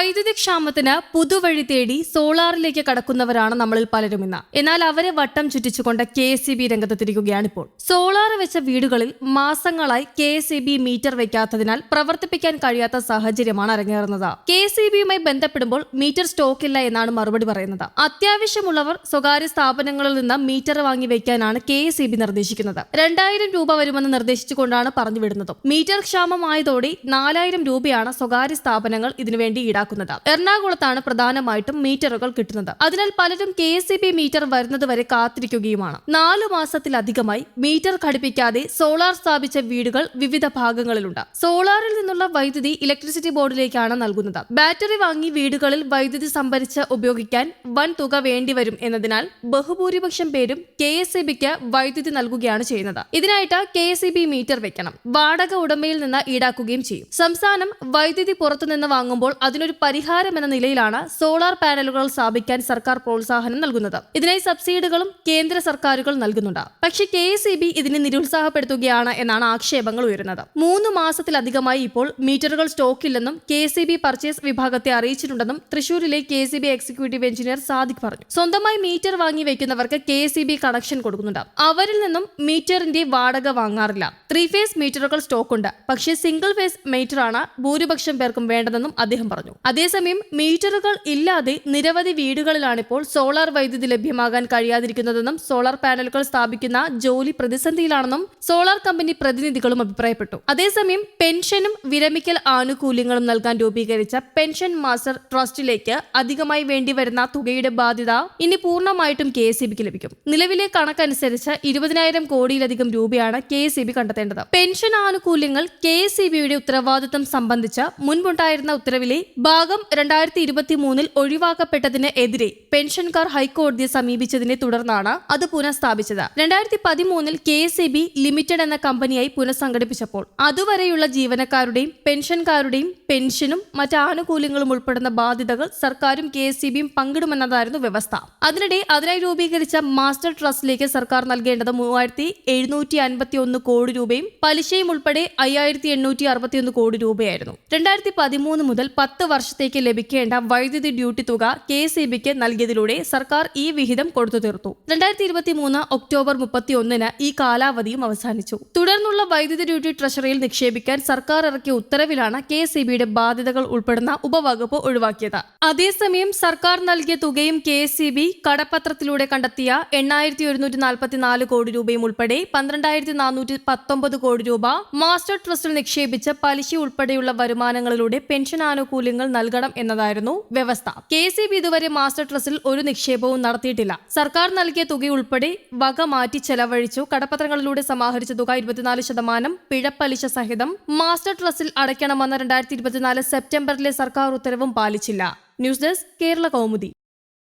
വൈദ്യുതി ക്ഷാമത്തിന് പുതുവഴി തേടി സോളാറിലേക്ക് കടക്കുന്നവരാണ് നമ്മളിൽ പലരും ഇന്ന്. എന്നാൽ അവരെ വട്ടം ചുറ്റിച്ചുകൊണ്ട് കെ എസ് സി ബി രംഗത്ത് തിരികുകയാണിപ്പോൾ സോളാർ വെച്ച വീടുകളിൽ മാസങ്ങളായി കെ എസ് ബി മീറ്റർ വെക്കാത്തതിനാൽ പ്രവർത്തിപ്പിക്കാൻ കഴിയാത്ത സാഹചര്യമാണ് അരങ്ങേറുന്നത്. കെ എസ് ബിയുമായി ബന്ധപ്പെടുമ്പോൾ മീറ്റർ സ്റ്റോക്ക് ഇല്ല എന്നാണ് മറുപടി പറയുന്നത്. അത്യാവശ്യമുള്ളവർ സ്വകാര്യ സ്ഥാപനങ്ങളിൽ നിന്ന് മീറ്റർ വാങ്ങി വെക്കാനാണ് കെ എസ് ബി നിർദ്ദേശിക്കുന്നത്. രണ്ടായിരം രൂപ വരുമെന്ന് നിർദ്ദേശിച്ചുകൊണ്ടാണ് പറഞ്ഞുവിടുന്നതും. മീറ്റർ ക്ഷാമമായതോടെ നാലായിരം രൂപയാണ് സ്വകാര്യ സ്ഥാപനങ്ങൾ ഇതിനുവേണ്ടി ഈടാക്കുന്നത്. എറണാകുളത്താണ് പ്രധാനമായിട്ടും മീറ്ററുകൾ കിട്ടുന്നത്. അതിനാൽ പലരും കെ മീറ്റർ വരുന്നത് വരെ കാത്തിരിക്കുകയുമാണ്. നാലു മാസത്തിലധികമായി മീറ്റർ ഘടിപ്പിക്കാതെ സോളാർ സ്ഥാപിച്ച വീടുകൾ വിവിധ ഭാഗങ്ങളിലുണ്ട്. സോളാറിൽ നിന്നുള്ള വൈദ്യുതി ഇലക്ട്രിസിറ്റി ബോർഡിലേക്കാണ് നൽകുന്നത്. ബാറ്ററി വാങ്ങി വീടുകളിൽ വൈദ്യുതി സംഭരിച്ച് ഉപയോഗിക്കാൻ വൻ തുക വേണ്ടിവരും എന്നതിനാൽ ബഹുഭൂരിപക്ഷം പേരും കെ എസ് ബിക്ക് വൈദ്യുതി നൽകുകയാണ് ചെയ്യുന്നത്. ഇതിനായിട്ട് കെ എസ് ബി മീറ്റർ വെക്കണം. വാടക ഉടമയിൽ നിന്ന് ഈടാക്കുകയും ചെയ്യും. സംസ്ഥാനം വൈദ്യുതി പുറത്തുനിന്ന് വാങ്ങുമ്പോൾ അതിനൊരു പരിഹാരം എന്ന നിലയിലാണ് സോളാർ പാനലുകൾ സ്ഥാപിക്കാൻ സർക്കാർ പ്രോത്സാഹനം നൽകുന്നത്. ഇതിനായി സബ്സിഡികളും കേന്ദ്ര സർക്കാരുകൾ നൽകുന്നുണ്ട്. പക്ഷേ കെ എസ് ഇതിനെ നിരുത്സാഹപ്പെടുത്തുകയാണ് എന്നാണ് ആക്ഷേപങ്ങൾ ഉയരുന്നത്. മൂന്ന് മാസത്തിലധികമായി ഇപ്പോൾ മീറ്ററുകൾ സ്റ്റോക്കില്ലെന്നും കെ എസ് ബി പർച്ചേസ് വിഭാഗത്തെ അറിയിച്ചിട്ടുണ്ടെന്നും തൃശൂരിലെ K S B executive engineer Sadiq പറഞ്ഞു. സ്വന്തമായി മീറ്റർ വാങ്ങി വെക്കുന്നവർക്ക് കെ എസ് ബി കണക്ഷൻ കൊടുക്കുന്നുണ്ട്. അവരിൽ നിന്നും മീറ്ററിന്റെ വാടക വാങ്ങാറില്ല. Three phase മീറ്ററുകൾ സ്റ്റോക്കുണ്ട്. പക്ഷേ സിംഗിൾ ഫേസ് മീറ്ററാണ് ഭൂരിപക്ഷം പേർക്കും വേണ്ടതെന്നും അദ്ദേഹം പറഞ്ഞു. അതേസമയം മീറ്ററുകൾ ഇല്ലാതെ നിരവധി വീടുകളിലാണിപ്പോൾ സോളാർ വൈദ്യുതി ലഭ്യമാകാൻ കഴിയാതിരിക്കുന്നതെന്നും സോളാർ പാനലുകൾ സ്ഥാപിക്കുന്ന ജോലി പ്രതിസന്ധിയിലാണെന്നും സോളാർ കമ്പനി പ്രതിനിധികളും അഭിപ്രായപ്പെട്ടു. അതേസമയം പെൻഷനും വിരമിക്കൽ ആനുകൂല്യങ്ങളും നൽകാൻ രൂപീകരിച്ച പെൻഷൻ മാസ്റ്റർ ട്രസ്റ്റിലേക്ക് അധികമായി വേണ്ടിവരുന്ന തുകയുടെ ബാധ്യത ഇനി പൂർണമായിട്ടും കെ എസ് ലഭിക്കും. നിലവിലെ കണക്കനുസരിച്ച് ഇരുപതിനായിരം കോടിയിലധികം രൂപയാണ് കെ എസ് ബി കണ്ടെത്തേണ്ടത്. പെൻഷൻ ആനുകൂല്യങ്ങൾ കെ എസ് ബിയുടെ ഉത്തരവാദിത്തം സംബന്ധിച്ച് മുൻപുണ്ടായിരുന്ന ഉത്തരവിലെ ഭാഗം രണ്ടായിരത്തി ഇരുപത്തി മൂന്നിൽ ഒഴിവാക്കപ്പെട്ടതിന് എതിരെ പെൻഷൻകാർ ഹൈക്കോടതിയെ സമീപിച്ചതിനെ തുടർന്നാണ് അത് പുനഃസ്ഥാപിച്ചത്. രണ്ടായിരത്തി പതിമൂന്നിൽ കെ എസ് ബി ലിമിറ്റഡ് എന്ന കമ്പനിയായി പുനഃസംഘടിപ്പിച്ചപ്പോൾ അതുവരെയുള്ള ജീവനക്കാരുടെയും പെൻഷൻകാരുടെയും പെൻഷനും മറ്റ് ആനുകൂല്യങ്ങളും ഉൾപ്പെടുന്ന ബാധ്യതകൾ സർക്കാരും കെ എസ് സി ബിയും പങ്കിടുമെന്നതായിരുന്നു വ്യവസ്ഥ. അതിനിടെ അതിനായി രൂപീകരിച്ച മാസ്റ്റർ ട്രസ്റ്റിലേക്ക് സർക്കാർ നൽകേണ്ടത് മൂവായിരത്തി എഴുന്നൂറ്റി അൻപത്തി ഒന്ന് കോടി രൂപയും പലിശയും ഉൾപ്പെടെ അയ്യായിരത്തി എണ്ണൂറ്റി അറുപത്തിയൊന്ന് കോടി രൂപയായിരുന്നു. രണ്ടായിരത്തി പതിമൂന്ന് മുതൽ പത്ത് വർഷത്തേക്ക് ലഭിക്കേണ്ട വൈദ്യുതി ഡ്യൂട്ടി തുക കെ സി ബിക്ക് നൽകിയതിലൂടെ സർക്കാർ ഈ വിഹിതം കൊടുത്തു തീർത്തു. രണ്ടായിരത്തി ഇരുപത്തി മൂന്ന് ഒക്ടോബർ മുപ്പത്തി ഒന്നിന് ഈ കാലാവധിയും അവസാനിച്ചു. തുടർന്നുള്ള വൈദ്യുതി ഡ്യൂട്ടി ട്രഷറിയിൽ നിക്ഷേപിക്കാൻ സർക്കാർ ഇറക്കിയ ഉത്തരവിലാണ് കെ സി ബിയുടെ ബാധ്യതകൾ ഉൾപ്പെടുന്ന ഉപവകുപ്പ് ഒഴിവാക്കിയത്. അതേസമയം സർക്കാർ നൽകിയ തുകയും കെ സി ബി കടപ്പത്രത്തിലൂടെ കണ്ടെത്തിയ എണ്ണായിരത്തി ഒരുന്നൂറ്റി നാൽപ്പത്തി നാല് കോടി രൂപയും ഉൾപ്പെടെ പന്ത്രണ്ടായിരത്തി നാനൂറ്റി പത്തൊമ്പത് കോടി രൂപ മാസ്റ്റർ ട്രസ്റ്റിൽ നിക്ഷേപിച്ച പലിശ ഉൾപ്പെടെയുള്ള വരുമാനങ്ങളിലൂടെ പെൻഷൻ ആനുകൂല്യങ്ങൾ നൽകണം എന്നതായിരുന്നു വ്യവസ്ഥ. കെ സി ബി ഇതുവരെ മാസ്റ്റർ ട്രസ്റ്റിൽ ഒരു നിക്ഷേപവും നടത്തിയിട്ടില്ല. സർക്കാർ നൽകിയ തുക ഉൾപ്പെടെ വക മാറ്റി ചെലവഴിച്ചു. കടപ്പത്രങ്ങളിലൂടെ സമാഹരിച്ച തുക ഇരുപത്തിനാല് ശതമാനം പിഴപ്പലിശ സഹിതം മാസ്റ്റർ ട്രസ്റ്റിൽ അടയ്ക്കണമെന്ന രണ്ടായിരത്തി ഇരുപത്തിനാല് സെപ്റ്റംബറിലെ സർക്കാർ ഉത്തരവും പാലിച്ചില്ല. News desk Kerala Kaumudi.